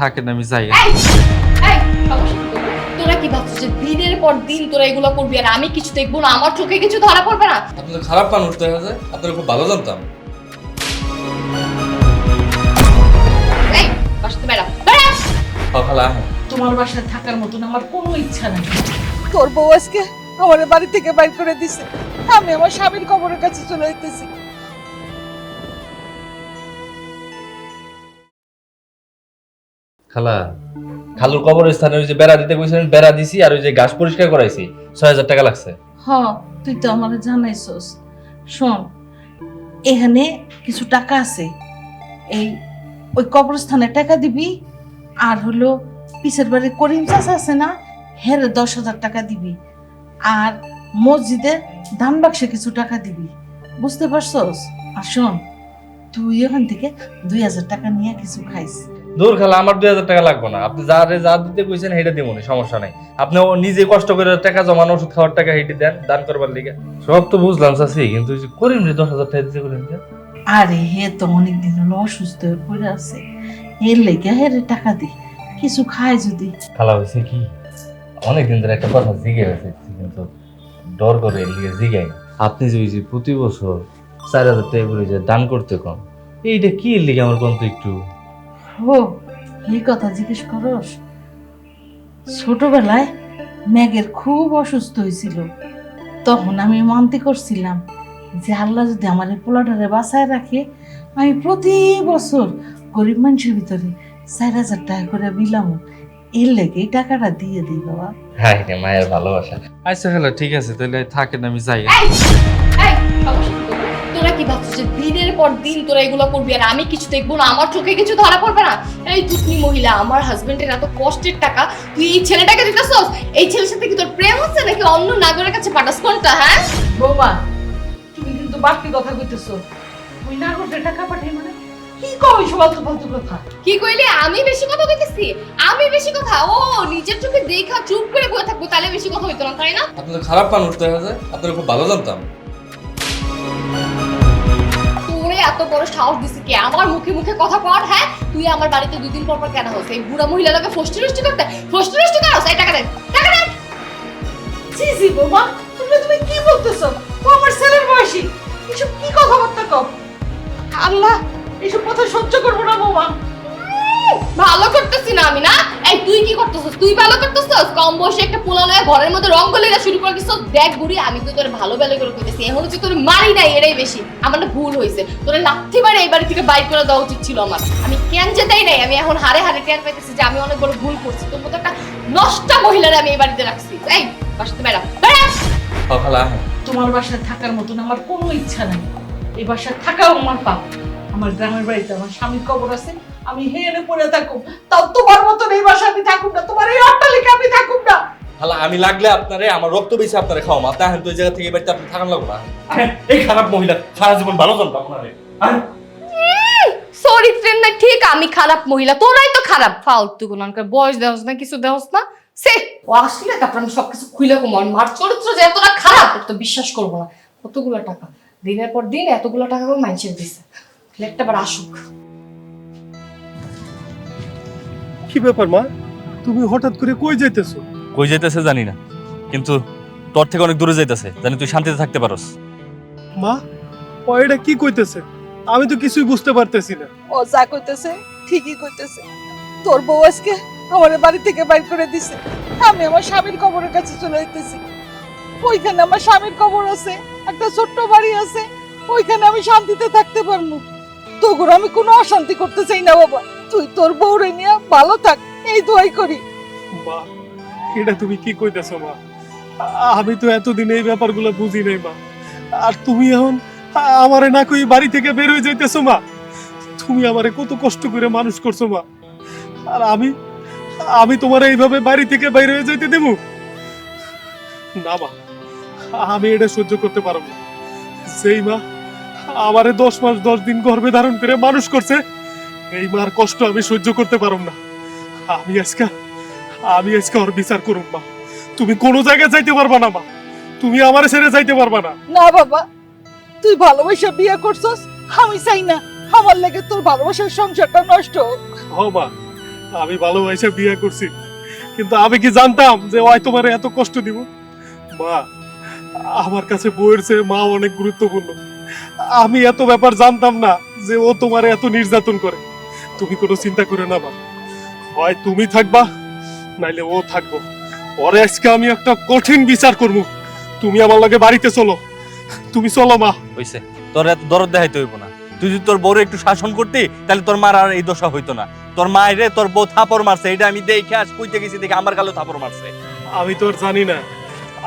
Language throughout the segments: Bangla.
থাকেন আমি যাই। তোরা কি ভাবছিস যে দিনের পর দিন তোরা এগুলো করবি আর আমি কিছু দেখব না? আমার চোখে কিছু ধরা পড়বে না? আপনি তো খারাপ মানুষ দেখা যায়। আপনারা খুব ভালো জানতাম। তোমার বাসায় থাকার মতন আমার কোনো ইচ্ছা নেই। তোর বউ আজকে আমার বাড়ি থেকে বাইর করে দিছে। আমি আমার স্বামীর কবরের কাছে চলে যেতেছি। খালা। খালুর কবরস্থানে ওই যে বেড়া দিতে কইছিলেন বেড়া দিছি আর ওই যে ঘাস পরিষ্কার করাইছি ছয় হাজার টাকা লাগছে। হ তুই তো আমার জানাইছস। শোন এখানে কিছু টাকা আছে। এই ওই কবরস্থানে টাকা দিবি আর হলো পিছের বাড়ির করিম চাষা আছে না হেরে দশ হাজার টাকা দিবি। আর মসজিদে দান বাক্সে কিছু টাকা দিবি। বুঝতে পারছস? আর শোন তুই এখান থেকে দুই হাজার টাকা নিয়ে কিছু খাইস। দূর খালা আমার দুই হাজার টাকা লাগবে না। আপনি যা রে যা দিতে কইছেন সেটা দিব সমস্যা নাই। আপনি নিজে কষ্ট করে টাকা জমানো ওষুধ খাওয়ার টাকা হেঁটে দেন দান করবার লিগে। সব তো বুঝলাম চাষি কিন্তু করিম রে দশ হাজার টাকা দিতে করিম আরে হে তো অনেক দিন হলো অসুস্থ হয়ে পড়ে আছে। এর লেগে হেরে টাকা দি কিছু খায় যদি। খালা হয়েছে কি? অনেকদিন ধরে একটা কথা জিগে গেছে কিন্তু ডর করে এর লিগে জিগাই না। আপনি যে ওই যে প্রতি বছর চার হাজার টাকা করে যে দান করতে কম এইটা কি এর লিগে আমার কোন তো একটু? ও এই কথা জিজ্ঞেস করস? ছোটবেলায় ম্যাগের খুব অসুস্থ হয়েছিল। তখন আমি মানতে করছিলাম যে আল্লাহ যদি আমার এই পোলাটারে বাঁচায় রাখে আমি প্রতি বছর গরিব মানুষের ভিতরে চার হাজার টাকা করে বিলাম। এর লেগে এই টাকাটা দিয়ে দিই বাবা। হ্যাঁ মায়ের ভালোবাসা। আচ্ছা খালা ঠিক আছে তাহলে থাকেন আমি যাই। ভাবছিস যে দিনের পর দিন তোরা এগুলো করবি আর আমি কিছু দেখব না আমার চোখে কিছু ধরা পড়বে না। এই তুই মহিলা আমার হাজবেন্ডের এত কষ্টের টাকা তুই এই ছেলেটাকে দিতেছস? এই ছেলের সাথে কি তোর প্রেম হচ্ছে নাকি অন্য নাগরের কাছে পাঠাস? কোনটা হ্যাঁ? বৌমা তুমি কিন্তু বাড়তি কথা কইতেছো। ওই না করতে টাকা পাঠাই মানে কি কই ফালতু ফালতু কথা? কি কইলে? আমি বেশি কথা কইতেছি। আমি বেশি কথা? ও নিজের চোখে দেখা চুপ করে বসে থাকব তাহলে বেশি কথা হইতো না তাই না? আপনি খারাপ মানুষ দেখা যায় আপনারা খুব ভালো জানতাম। বড় সাহস দিছি কে? আমার মুখে মুখে কথা কর হ্যাঁ? তুই আমার বাড়িতে দুদিন পর পর কেন হোস? এই বুড়া মহিলা লোকে ফষ্টি রষ্টি করতে? ফষ্টি রষ্টি করো এই টাকা দে টাকা দে। জি জি বোমা তুমি তুমি কি বলতেছো? ও আমার ছেলের বয়সী। এসব কি কথাবার্তা কম আল্লাহ, এসব কথা সহ্য করব না, বৌমা। ভালো করতেছি না আমি না? এই তুই কি করতেছস? তুই ভালো করতেছস? কম বয়সে একটা পোলা লয়ে ঘরের মধ্যে রং গলিরা শুরু করে দিছস। দেখ বুড়ি আমি তো তোর ভালো বেলা করে কইতেছি। এখন হচ্ছে তোর মারি নাই এটাই বেশি। আমার না ভুল হয়েছে। তোর লাথি মারে এই বাড়ি থেকে বাইর করে দেওয়া উচিত ছিল আমার। আমি কেন যেতেই নাই? আমি এখন হারে হারে টের পাইতেছি যে আমি অনেক বড় ভুল করছি। তোর মতো একটা নষ্টা মহিলারে আমি এই বাড়িতে রাখছি। এই বাসাতে সকালে তোমার বাসায় থাকার মতন আমার কোনো ইচ্ছা নাই। এই বাসায় থাকাও আমার পাপ। আমার গ্রামের বাড়িতে আমার স্বামীর কবর আছে। আমি হেনে পড়ে থাকুম তাও তোমার মতন এই বাসায় আমি থাকুম না তোমার এই অট্টালিকা আমি থাকুম না। খালা আমি লাগলে আপনারে আমার রক্ত বেশি আপনারে খাওয়া মা তাহেন তো এই জায়গা থেকে এই বাড়িতে আপনি থাকান লাগবো না। এই খারাপ মহিলা সারা জীবন ভালো জানতাম আপনারে আহেন। সরি ফ্রেন্ড না ঠিক আমি খারাপ মহিলা তোরাই তো খারাপ। ফালতু কোনকার বয়স দেওস না কিছু দেওস না। সে ও আসলে তারপর আমি সবকিছু খুলে কমার মার চরিত্র যে এতটা খারাপ তো বিশ্বাস করব না। কতগুলো টাকা? দিনের পর দিন এতগুলো টাকা করে মানুষের দিছে। একটা বার আসুক। কি ব্যাপার মা? তুমি হঠাৎ করে কই যাইতেছো? কই যাইতেছে জানি না কিন্তু তোর থেকে অনেক দূরে যাইতেছে জানি তুই শান্তিতে থাকতে পারস। মা ও এটা কি কইতেছে? আমি তো কিছুই বুঝতে পারতেছি না। ও যা কইতেছে ঠিকই কইতেছে। তোর বউ আজকে আমার বাড়ি থেকে বাইর করে দিছে। আমি আমার স্বামীর কবরের কাছে চলে যেতেছি ওইখানে আমার স্বামীর কবর আছে একটা ছোট্ট বাড়ি আছে। ওইখানে আমি শান্তিতে থাকতে পারব। তোর আমি কোনো অশান্তি করতে চাই না বাবা। তুই তোর বউরে নিয়ে ভালো থাক, এই দোয়াই করি। মা, এটা তুমি কি কইতেছো, মা? আমি তো এতদিন এই ব্যাপারগুলো বুঝি নাই, মা। আর তুমি এখন আমারে না কই বাড়ি থেকে বের হয়ে যাইতেছো, মা? তুমি আমারে কত কষ্ট করে মানুষ করছ, মা। আর আমি আমি তোমার এইভাবে বাড়ি থেকে বাইরে হয়ে যাইতে দেবো? না, মা, আমি এটা সহ্য করতে পারব না। যেই মা আমারে দশ মাস, দশ দিন গর্ভে ধারণ করে মানুষ করছে এই মার কষ্ট আমি সহ্য করতে পারব না। আমি আজকে আমি আজকে ওর বিচার করুম মা। তুমি কোনো জায়গায় যাইতে পারবা না মা। তুমি আমার ছেড়ে যাইতে পারবা না। না বাবা। তুই ভালোবাসা বিয়ে করছস আমি চাই না। আমার লেগে তোর ভালোবাসার সংসারটা নষ্ট হ মা। আমি ভালোবাসে বিয়ে করছি। কিন্তু আমি কি জানতাম যে ওই তোমার এত কষ্ট দিব? মা আমার কাছে বউয়ের চেয়ে মা অনেক গুরুত্বপূর্ণ। আমি এত ব্যাপার জানতাম না যে ও তোমার এত নির্যাতন করে। তুমি কোনো চিন্তা করে না মা হয় তুমি থাকবা নাইলে ও থাকব। পরে আজকে আমি একটা কঠিন বিচার করব। তুমি আমার লগে বাড়িতে চলো। তুমি চলো মা। হইছে। তোর এত দরদ দেখাইতে হইব না। তুই যদি তোর বউরে একটু শাসন করতি তাহলে তোর মার আর এই দশা হইতো না। তোর মায়েরে তোর বউ থাপড় মারছে এটা আমি দেখে আজ কইতে গেছি দেখে আমার গালে থাপড় মারছে। আমি তো আর জানি না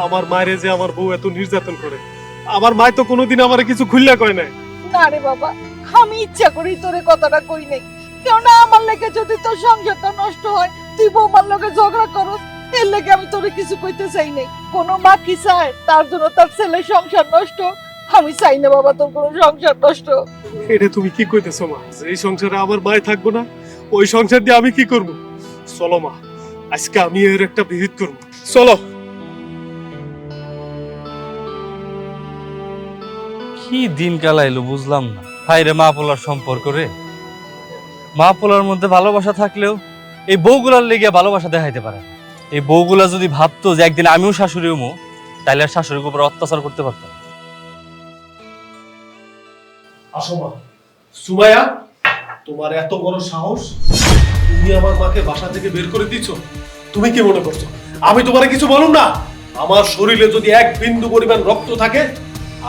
আমার মায়ের যে আমার বউ এত নির্যাতন করে। আমার মায় তো কোনোদিন আমার কিছু খুললে কয় নাই। না রে বাবা আমি ইচ্ছা করি তোরে কথাটা কই নাই। কেননা আমার লেগে যদি তোর সংসারটা নষ্ট হয় তুই বৌমার লগে ঝগড়া করস এর লেগে আমি তোরে কিছু কইতে চাই নাই। কোনো মা কি চায়? তার জন্য তার ছেলের সংসার নষ্ট। আমি চাই না বাবা তোর কোনো সংসার নষ্ট। এটা তুমি কি কইতেছো মা? এই সংসারে আমার মায় থাকব না ওই সংসার দিয়ে আমি কি করব? চলো মা আজকে আমি এর একটা বিহিত করব। চলো। কি দিন কালাইলো বুঝলাম না। হাই রে মা পোলার সম্পর্ক রে। মা পোলার মধ্যে ভালোবাসা থাকলেও এই বউগুলার লেগে ভালোবাসা দেখাইতে পারে। এই বউগুলা যদি ভাবতো যে একদিন আমিও শাশুড়ি হমু তাহলে আর শাশুড়ির উপর অত্যাচার করতে পারতাম আসো মা। তোমার এত বড় সাহস? তুমি আমার মাকে বাসা থেকে বের করে দিচ্ছ তুমি কি মনে করছ? আমি তোমারে কিছু বলুন না? আমার শরীরে যদি এক বিন্দু পরিমাণ রক্ত থাকে,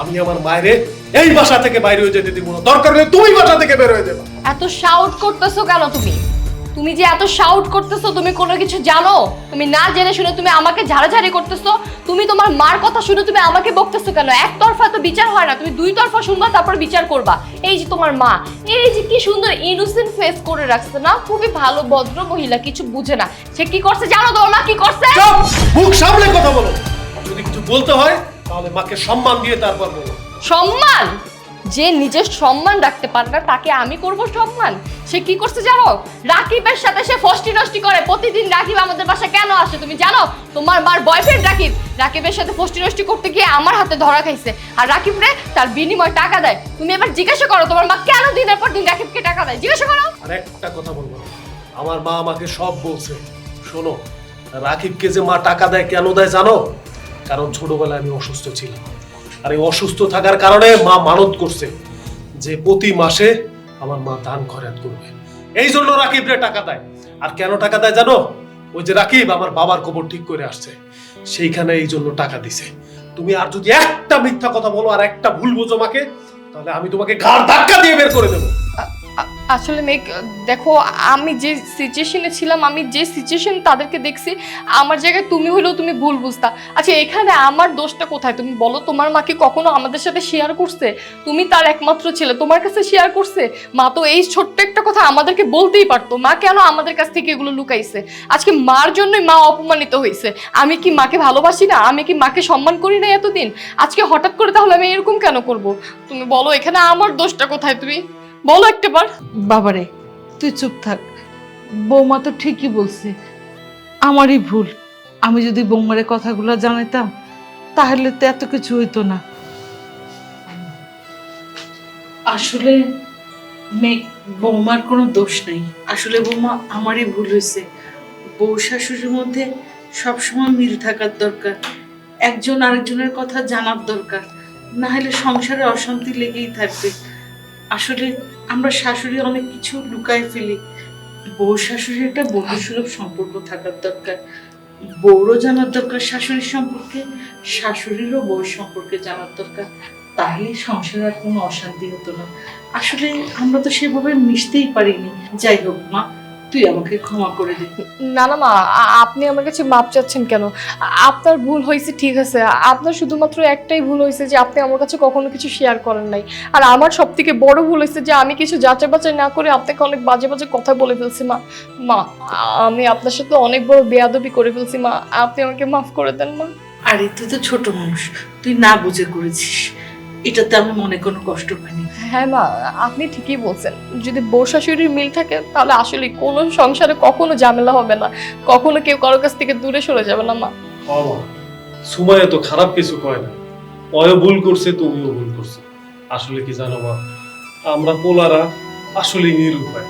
আমি আমার মায়েরে এই বাসা থেকে বাইরে হয়ে যেতে দিব না। দরকার হলে তুমি বাসা থেকে বের হয়ে যাবে। এত শাউট করতেছো কেন তুমি? তুমি যে এত শাউট করতেছো তুমি কোনো কিছু জানো? তুমি না জেনে শুনে তুমি আমাকে ঝাড়াঝাড়ি করতেছো? তুমি তোমার মার কথা শুনে তুমি আমাকে বকতেছো কেন? একতরফা তো বিচার হয় না। তুমি দুই তরফা শুনবা তারপর বিচার করবা। এই যে তোমার মা এই যে কি সুন্দর ইনোসেন্ট ফেস করে রাখছে না? খুবই ভালো ভদ্র মহিলা কিছু বুঝে না। সে কি করছে জানো তোমার মা কি করছে? চুপ! মুখ সামলে কথা বলো। যদি কিছু বলতে হয় তাহলে মাকে সম্মান দিয়ে তারপর বলো। সম্মান! যে নিজের সম্মান রাখতে পারে না, তাকে আমি করব সম্মান। সে কি করছে জানো? রাকিবের সাথে সে ফষ্টি নষ্টি করে। প্রতিদিন রাকিব আমাদের বাসায় কেন আসে? তুমি জানো? তোমার মার বয়ফ্রেন্ড রাকিব। রাকিবের সাথে ফষ্টি নষ্টি করতে গিয়ে আমার হাতে ধরা খাইছে। আর রাকিব রে, তার বিনিময় টাকা দেয়। তুমি এবার জিজ্ঞাসা করো, তোমার মা কেন দিনের পর দিন রাকিবকে টাকা দেয়? জিজ্ঞাসা করো। আর একটা কথা বলব। আমার মা আমাকে সব বলছে। শোনো, রাকিবকে যে মা টাকা দেয় কেন দেয় জানো? কারণ ছোটবেলায় আমি অসুস্থ ছিলাম। আর এই অসুস্থ থাকার কারণে মা মানত করছে যে প্রতি মাসে আমার মা দান খরচ করবে। এই জন্য রাকিব রে টাকা দেয়। আর কেন টাকা দেয় জানো? ওই যে রাকিব আমার বাবার কবর ঠিক করে আসছে। সেইখানে এই জন্য টাকা দিছে। তুমি আর যদি একটা মিথ্যা কথা বলো আর একটা ভুল বোঝো মাকে, তাহলে আমি তোমাকে ঘাড় ধাক্কা দিয়ে বের করে দেবো। আসলে মেঘ, দেখো, আমি যে সিচুয়েশনে ছিলাম, আমি যে সিচুয়েশন তাদেরকে দেখছি, আমার জায়গায় তুমি হলেও তুমি ভুল বুঝতা। আচ্ছা এখানে আমার দোষটা কোথায়? তুমি বলো, তোমার মাকে কখনো আমাদের সাথে শেয়ার করছে? তুমি তার একমাত্র ছেলে, তোমার কাছে শেয়ার করছে? মা তো এই ছোট্ট একটা কথা আমাদেরকে বলতেই পারতো। মা কেন আমাদের কাছ থেকে এগুলো লুকাইছে? আজকে মার জন্যই মা অপমানিত হয়েছে। আমি কি মাকে ভালোবাসি না? আমি কি মাকে সম্মান করি না এতদিন? আজকে হঠাৎ করে তাহলে আমি এরকম কেন করব? তুমি বলো, এখানে আমার দোষটা কোথায় তুমি? বলো একটাবার বাবারে তুই চুপ থাক। বৌমা তো ঠিকই বলছে আমারই ভুল। আমি যদি বৌমারে কথাগুলো জানাইতাম তাহলে তো এত কিছু হইতো না। আসলে মেঘ বৌমার কোনো দোষ নেই। আসলে বৌমা আমারই ভুল হয়েছে। বউ শাশুড়ির মধ্যে সবসময় মিল থাকার দরকার। একজন আরেকজনের কথা জানার দরকার। না হলে সংসারে অশান্তি লেগেই থাকবে। আসলে আমরা শাশুড়ি অনেক কিছু লুকায় ফেলি। বউ শাশুড়ির একটা বন্ধুসুলভ সম্পর্ক থাকার দরকার। বউরও জানার দরকার শাশুড়ির সম্পর্কে, শাশুড়িরও বউ সম্পর্কে জানার দরকার। তাহলে সংসারে আর কোনো অশান্তি হতো না। আসলে আমরা তো সেভাবে মিশতেই পারিনি। যাই হোক মা তুই আমাকে ক্ষমা করে দে। না না মা আপনি আমার কাছে মাপ চাচ্ছেন কেন? আপনার ভুল হয়েছে ঠিক আছে। আপনার শুধুমাত্র একটাই ভুল হয়েছে যে আপনি আমার কাছে কখনো কিছু শেয়ার করেন নাই। আর আমার সব থেকে বড় ভুল হয়েছে যে আমি কিছু যাচাই বাচাই না করে আপনাকে অনেক বাজে বাজে কথা বলে ফেলছি মা। মা আমি আপনার সাথে অনেক বড় বেয়াদবি করে ফেলছি মা। আপনি আমাকে মাফ করে দেন মা। আরে তুই তো ছোট মানুষ। তুই না বুঝে করেছিস। এটাতে আমি মনে কোনো কষ্ট পাইনি। হ্যাঁ মা আপনি ঠিকই বলছেন। যদি বউ শাশুড়ির মিল থাকে তাহলে আসলে কোনো সংসারে কখনো ঝামেলা হবে না। কখনো কেউ কারোর কাছ থেকে দূরে সরে যাবে না মা। বাবা সুমাইয়া তো খারাপ কিছু কয় না। অয় ভুল করছে তুমিও ভুল করছ। আসলে কি জানো মা আমরা পোলারা আসলে নিরুপায়।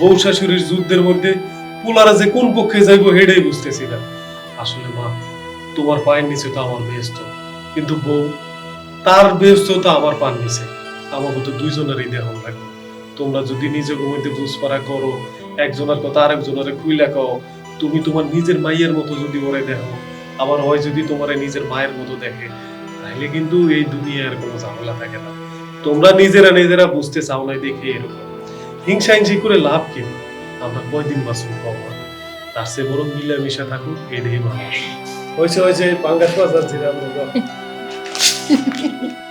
বউ শাশুড়ির যুদ্ধের মধ্যে পোলারা যে কোন পক্ষে যাইবো হেডেই বুঝতেছি না। আসলে মা তোমার পায়ের নিচে তো আমার বেহস্ত কিন্তু বউ তার বেহস্ত তো আমার পান নিচে আমাকে তো দুইজনেরই দেহ লাগবে তোমরা যদি নিজে ঘুমাইতে বুঝপারা করো, একজনের কথা আরেকজনের খুইলা কও, তুমি তোমার নিজের মাইয়ের মতো যদি ওরে দেখো আবার হয় যদি তোমার নিজের মায়ের মতো দেখে তাহলে কিন্তু এই দুনিয়ার কোনো ঝামেলা থাকে না। তোমরা নিজেরা নিজেরা বুঝতে চাও না দেখে এরকম। হিংসা হিংসি করে লাভ কি? আমরা কয়দিন বাঁচব ভগবান? তার চেয়ে বরং মিলামিশা থাকুক এটাই ভালো হয়েছে হয়েছে পাঙ্গাস মাছ আর Thank you.